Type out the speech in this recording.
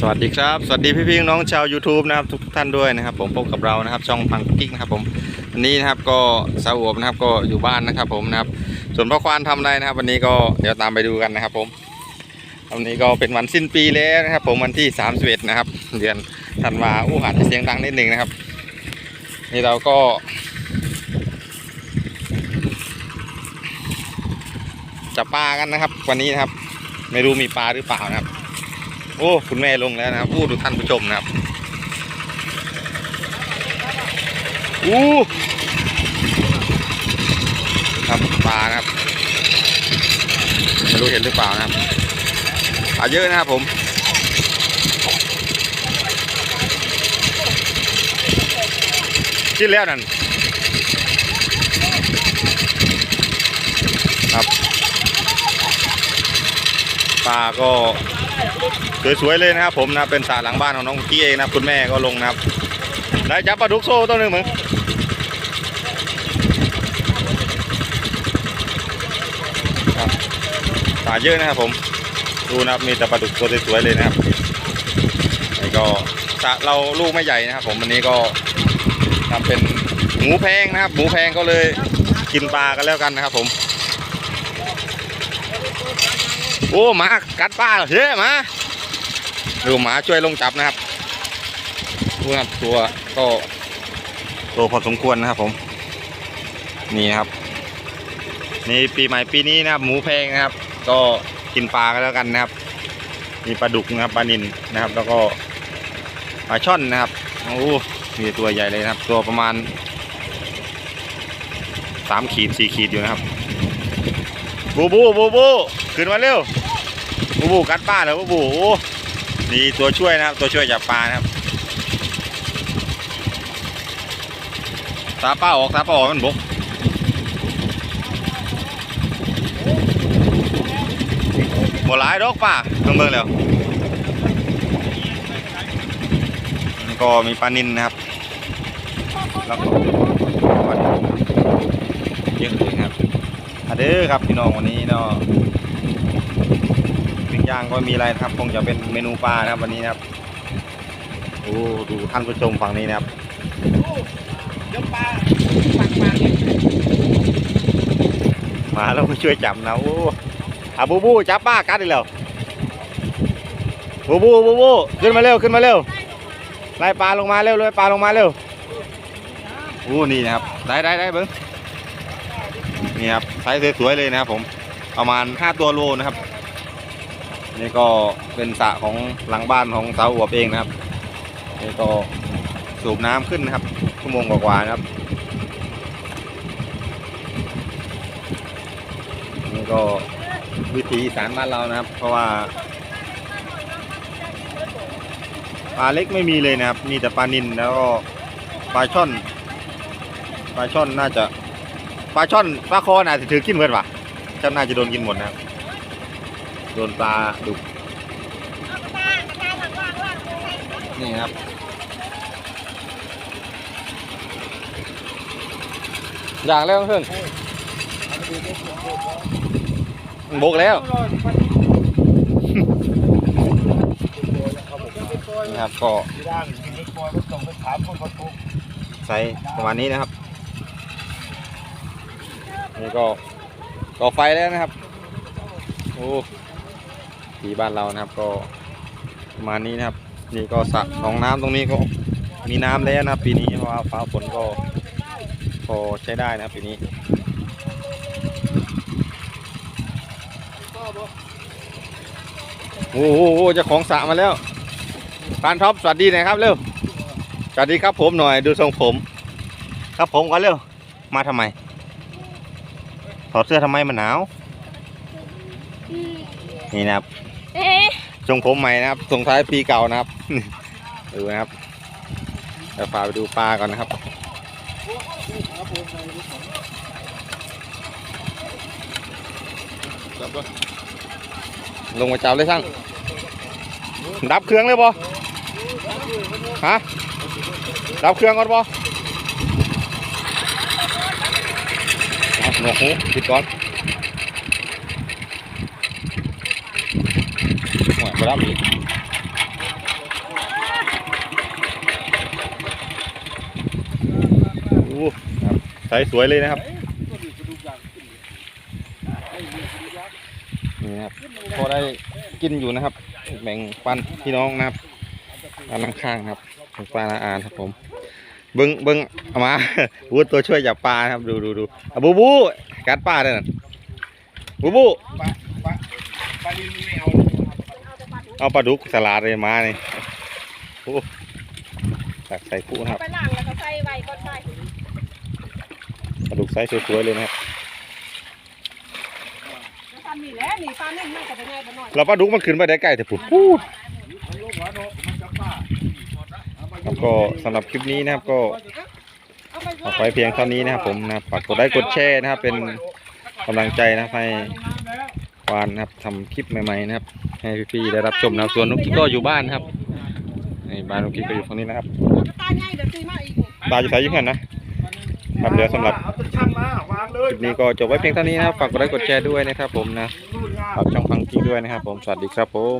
สวัสดีครับ สวัสดีพี่ๆน้องชาว YouTube นะครับทุกท่านด้วยนะครับ ผมพบกับเรานะครับ ช่องพังกิ๊กนะครับผมวันนี้นะครับก็สาวอวบนะครับก็อยู่บ้านนะครับผมนะครับ ส่วนพ่อควานทำอะไรนะครับ วันนี้ก็เดี๋ยวตามไปดูกันนะครับ ผมวันนี้ก็เป็นวันสิ้นปีแล้วนะครับ ผมวันที่31นะครับ เดือนธันวาอู้อาจจะเสียงดังนิดหนึ่งนะครับ นี่เราก็จับปลากันนะครับ วันนี้นะครับ ไม่รู้มีปลาหรือเปล่านะครับ โอ้คุณแม่ลงแล้วนะครับอู้ดูท่านผู้ชมนะครับอู้ครับปลานะครับไม่รู้เห็นหรือเปล่านะครับปลาเยอะนะครับผมกินแล้วนั่นครับ ปลาก็สวยๆเลยนะครับ ผมนะเป็นสระหลังบ้านของน้องกี้เองนะคุณแม่ก็ลงนะครับได้จับปลาดุกโซ่ตัวหนึ่งมึงปลาเยอะนะครับผมดูนะครับมีแต่ปลาดุกตัวสวยๆเลยนะครับนี่ก็สระเราลูกไม่ใหญ่นะครับ ผมวันนี้ก็ทำเป็นหมูแพงนะครับ หมูแพงก็เลยกินปลากันแล้วกันนะครับ ผม โอ้หมากัดปลาเหรอเฮ้หมาดูหมาช่วยลงจับนะครับดูนะครับตัวก็โตพอสมควรนะครับผม นี่ครับ นี่ปีใหม่ปีนี้นะครับ หมูแพงนะครับ ก็กินปลากันแล้วกันนะครับ มีปลาดุกนะครับปลานิลนะครับ แล้วก็ปลาช่อนนะครับโอ้มีตัวใหญ่เลยนะครับ ตัวประมาณสามขีดสี่ขีดอยู่นะครับ บูบูบูบู ขึ้นมาเร็วบูบูกัดป้าเหรอบูบูนี่ตัวช่วยนะครับ ตัวช่วยจับปลานะครับตาป้าออกตาป้าออกมันบกบ่หลายดอกป้าเบิ่งเบิ่งแล้วก็มีปลานินนะครับแล้วก็เยอะเลยครับอเด้อครับพี่น้องวันนี้เนาะปิ้ง ย่างก็มีอะไรนะครับ คงจะเป็นเมนูปลานะครับวันนี้นะครับโอ้ดูท่านผู้ชมฝั่งนี้นะครับเดี๋ยวปลาปักปาเนี่ยมาแล้วมาช่วยจับนะโอ้อาบูบูจับป้ากัดอีกแล้วบูบูบูบูขึ้นมาเร็วขึ้นมาเร็วไล่ปลาลงมาเร็วเลยปลาลงมาเร็วโอ้นี่นะครับได้ได้ได้เบิ้งนี่ครับไซส์สวยๆเลยนะครับผมประมาณ 5 ตัวโลนะครับ นี่ก็เป็นสระของหลังบ้านของสาวอวบเองนะครับนี่ก็สูบน้ำขึ้นนะครับชั่วโมงกว่าๆนะครับนี่ก็วิถีสารบ้านเรานะครับ เพราะว่าปลาเล็กไม่มีเลยนะครับ มีแต่ปลานิลแล้วก็ปลาช่อนปลาช่อนน่าจะปลาช่อนปลาคอน่าจะถือกินเพื่อนวะช่อนน่าจะโดนกินหมดนะครับ โดนปลาดุกนี่ครับ อยากแล้วเพื่อนบกแล้วนี่ครับก็ที่ด้านที่นี่ปล่อยก็ส่งไปถามคนเขาทุกใส่ประมาณนี้นะครับนี่ก็ก่อไฟแล้วนะครับ โอ้ ที่บ้านเรานะครับ ก็ประมาณนี้นะครับ นี่ก็สระหนองน้ำตรงนี้ก็มีน้ำแล้วนะปีนี้เพราะว่าฟ้าฝนก็พอใช้ได้นะครับปีนี้โอ้โหจ้าของสระมาแล้วปานท็อปสวัสดีน่อยครับเร็วสวัสดีครับผมหน่อยดูทรงผม ครับผมก่อนเร็วมาทำไมถอดเสื้อทำไมมันหนาวนี่นะครับเอ๊ะ ทรงผมใหม่นะครับส่งท้ายปีเก่านะครับดูนะครับเดี๋ยวพาไปดูปลาก่อนนะครับลงมาจับเลยช่างดับเครื่องเลยบ่ฮะดับเครื่องก่อนบอหนวกหูปิดก่อน ไรับอีกโอ้ครัใช้สวยเลยนะครับนี่ครับพอได้กินอยู่นะครับ แบ่งปันพี่น้องนะครับอันข้างครับปลาละอานครับผมเบิ้งเบิ้งเอามาวูดตัวช่วยจับปลาครับดูดูดูบูบูกัดปลาเลยนบูบูปลาปลาดินไม่เอา เอาปลาดุกสลัดเลยมาเนี่ยโอ้ตักใส่คู่นะครับ ไปล่างแล้วก็ใส่ไว้ก่อนไปปลาดุกไซส์สวยๆเลยนะครับแล้วทำนี่แหละนี่ปลานึ่งน่าจะเป็นไงบ้างหน่อยเราปลาดุกมันขึ้นไปได้ใกล้แต่ผุดปูดแล้วก็สำหรับคลิปนี้นะครับก็เอาไปฝากไว้เพียงเท่านี้นะครับผมนะครับฝากกดไลค์กดแชร์นะครับเป็นกำลังใจนะครับให้วานนะครับทำคลิปใหม่ๆนะครับ ให้พี่ๆได้รับชมนะครับส่วนนุกกิ๊กก็อยู่บ้านนะครับนี่บ้านนุกกิ๊กก็อยู่ฝั่งนี้นะครับตาใหญ่แบบตีมาอีกตาอยู่ไสายยิ่งกันนะครับเดี๋ยวสำหรับคลิปนี้ก็จบไว้เพียงเท่านี้นะครับฝากกดไลค์กดแชร์ด้วยนะครับผมนะฝากช่องฟังกิ๊กด้วยนะครับผมสวัสดีครับผม